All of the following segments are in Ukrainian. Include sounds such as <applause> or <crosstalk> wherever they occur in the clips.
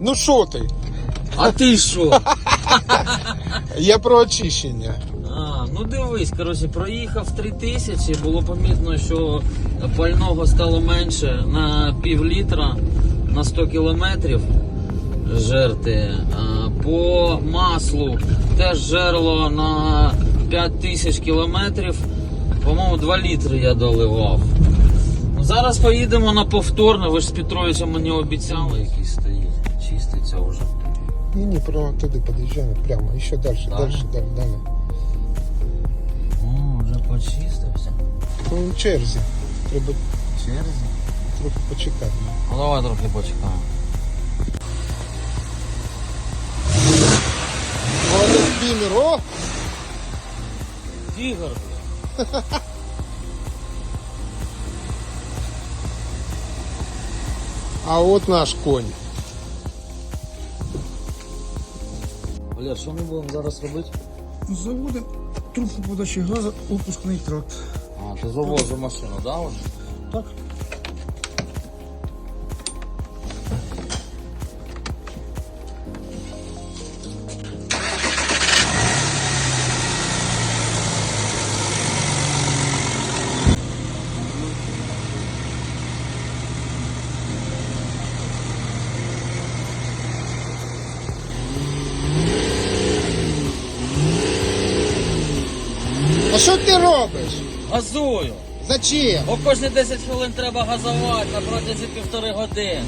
Ну що ти? А ти що? Я про очищення. А, ну дивись, коротше, проїхав 3 тисячі, було помітно, що пального стало менше на пів літра на 100 кілометрів жерти. По маслу теж жерло на 5 тисяч кілометрів. По-моєму, 2 літри я доливав. Зараз поїдемо на повторне, ви ж з Петровичем мені обіцяли, який стоїть. Чиститься вже. Ні, ні, прямо туди під'їжджаємо, прямо, і ще далі, Да? далі, далі, далі. О, вже почистився. Ну, в черзі. Треба черзі. трохи почекати. Ну давай трохи почекаємо. Володимир, о! Тігр. <laughs> А от наш конь. Валер, що ми будемо зараз робити? Заводимо трубку подачі газу, опускний тракт. А, ти завозив машину, да. Так. А що ти робиш? Газую! Зачем? Бо кожні 10 хвилин треба газувати на протязі півтори години.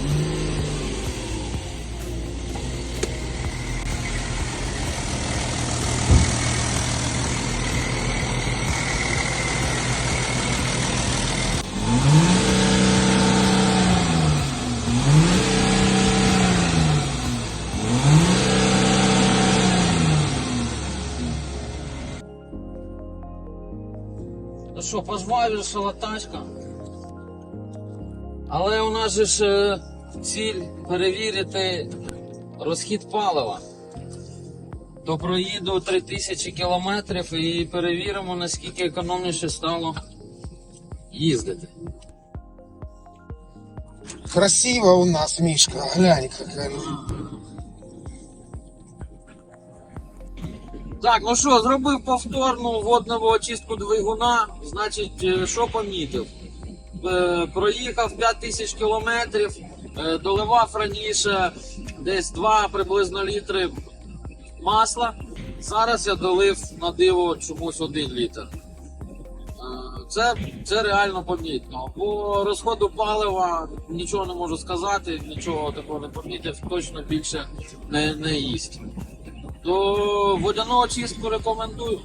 Ну що, пожвавішала тачка. Але у нас же ж е, ціль перевірити розхід палива. То проїду 3000 кілометрів і перевіримо, наскільки економніше стало їздити. Красиво у нас, Мишка. Глянь, какая. Так, ну що, зробив повторну воднову очистку двигуна. Значить, е, що помітив? Е, Проїхав 5000 кілометрів, е, доливав раніше десь 2 приблизно літри масла. Зараз я долив на диво чомусь 1 літр. Це, це реально помітно. По розходу палива нічого не можу сказати, нічого такого не помітив, точно більше не, не їсть. То водяну очистку рекомендую.